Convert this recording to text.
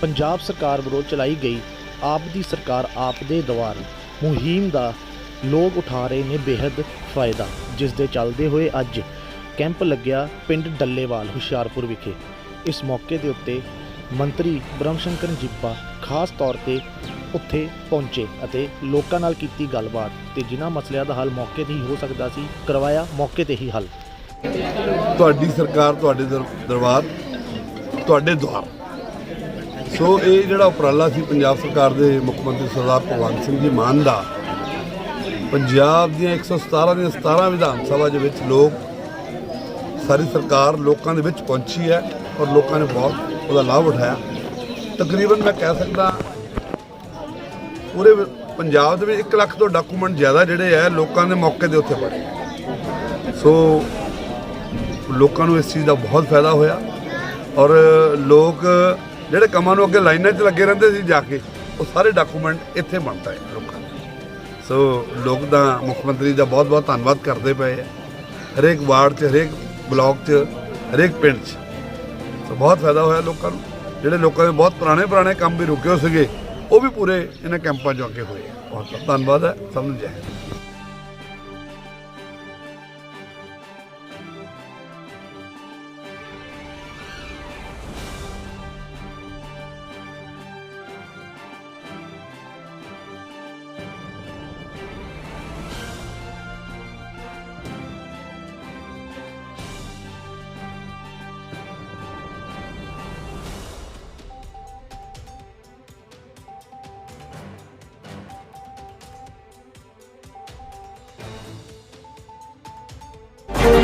ਪੰਜਾਬ ਸਰਕਾਰ ਵੱਲੋਂ ਚਲਾਈ ਗਈ ਆਪ ਦੀ ਸਰਕਾਰ ਆਪ ਦੇ ਦਵਾਰ ਮੁਹਿੰਮ ਦਾ ਲੋਕ ਉਠਾ ਰਹੇ ਨੇ ਬੇहद ਫਾਇਦਾ, ਜਿਸ ਦੇ ਚੱਲਦੇ ਹੋਏ ਅੱਜ ਕੈਂਪ ਲੱਗਿਆ ਪਿੰਡ ਡੱਲੇਵਾਲ, ਹੁਸ਼ਿਆਰਪੁਰ ਵਿਖੇ। ਇਸ ਮੌਕੇ ਦੇ ਉੱਤੇ ਮੰਤਰੀ ਬ੍ਰਹਮ ਸ਼ੰਕਰ ਜਿੱਪਾ ਖਾਸ ਤੌਰ ਤੇ ਉੱਥੇ ਪਹੁੰਚੇ ਅਤੇ ਲੋਕਾਂ ਨਾਲ ਕੀਤੀ ਗੱਲਬਾਤ ਤੇ ਜਿਨ੍ਹਾਂ ਮਸਲਿਆਂ ਦਾ ਹੱਲ ਮੌਕੇ ਤੇ ਹੀ ਹੋ ਸਕਦਾ ਸੀ, ਕਰਵਾਇਆ ਮੌਕੇ ਤੇ ਹੀ ਹੱਲ। ਤੁਹਾਡੀ ਸਰਕਾਰ, ਤੁਹਾਡੇ ਦਰ- ਦਰਬਾਰ, ਤੁਹਾਡੇ ਦੁਆਰ ਸੋ ਇਹ ਜਿਹੜਾ ਉਪਰਾਲਾ ਸੀ ਪੰਜਾਬ ਸਰਕਾਰ ਦੇ ਮੁੱਖ ਮੰਤਰੀ ਸਰਦਾਰ ਭਗਵੰਤ ਸਿੰਘ ਜੀ ਮਾਨ ਦਾ, ਪੰਜਾਬ ਦੀਆਂ 117 ਦੀਆਂ 17 ਵਿਧਾਨ ਸਭਾ ਦੇ ਵਿੱਚ ਲੋਕ, ਸਾਰੀ ਸਰਕਾਰ ਲੋਕਾਂ ਦੇ ਵਿੱਚ ਪਹੁੰਚੀ ਹੈ ਔਰ ਲੋਕਾਂ ਨੇ ਬਹੁਤ ਉਹਦਾ ਲਾਭ ਉਠਾਇਆ। ਤਕਰੀਬਨ ਮੈਂ ਕਹਿ ਸਕਦਾ ਪੂਰੇ ਪੰਜਾਬ ਦੇ ਵਿੱਚ 1 ਲੱਖ ਤੋਂ ਡਾਕੂਮੈਂਟ ਜ਼ਿਆਦਾ ਜਿਹੜੇ ਹੈ ਲੋਕਾਂ ਦੇ ਮੌਕੇ ਦੇ ਉੱਤੇ ਪੜੇ ਸੋ ਲੋਕਾਂ ਨੂੰ ਇਸ ਚੀਜ਼ ਦਾ ਬਹੁਤ ਫਾਇਦਾ ਹੋਇਆ ਔਰ ਲੋਕ ਜਿਹੜੇ ਕੰਮਾਂ ਨੂੰ ਅੱਗੇ ਲਾਈਨਾਂ 'ਚ ਲੱਗੇ ਰਹਿੰਦੇ ਸੀ ਜਾ ਕੇ, ਉਹ ਸਾਰੇ ਡਾਕੂਮੈਂਟ ਇੱਥੇ ਬਣਦਾ ਹੈ ਲੋਕਾਂ ਦੇ। ਸੋ ਲੋਕ ਦਾ ਮੁੱਖ ਮੰਤਰੀ ਦਾ ਬਹੁਤ ਬਹੁਤ ਧੰਨਵਾਦ ਕਰਦੇ ਪਏ ਹੈ ਹਰੇਕ ਵਾਰਡ 'ਚ, ਹਰੇਕ ਬਲਾਕ 'ਚ, ਹਰੇਕ ਪਿੰਡ 'ਚ। ਸੋ ਬਹੁਤ ਫਾਇਦਾ ਹੋਇਆ ਲੋਕਾਂ ਨੂੰ। ਜਿਹੜੇ ਲੋਕਾਂ ਦੇ ਬਹੁਤ ਪੁਰਾਣੇ ਪੁਰਾਣੇ ਕੰਮ ਵੀ ਰੁਕੇ ਹੋ ਸੀਗੇ, ਉਹ ਵੀ ਪੂਰੇ ਇਹਨਾਂ ਕੈਂਪਾਂ 'ਚ ਅੱਗੇ ਹੋਏ ਬਹੁਤ ਬਹੁਤ ਧੰਨਵਾਦ ਹੈ। ਸਭ ਨੂੰ ਜੈ ਹਿੰਦ। you.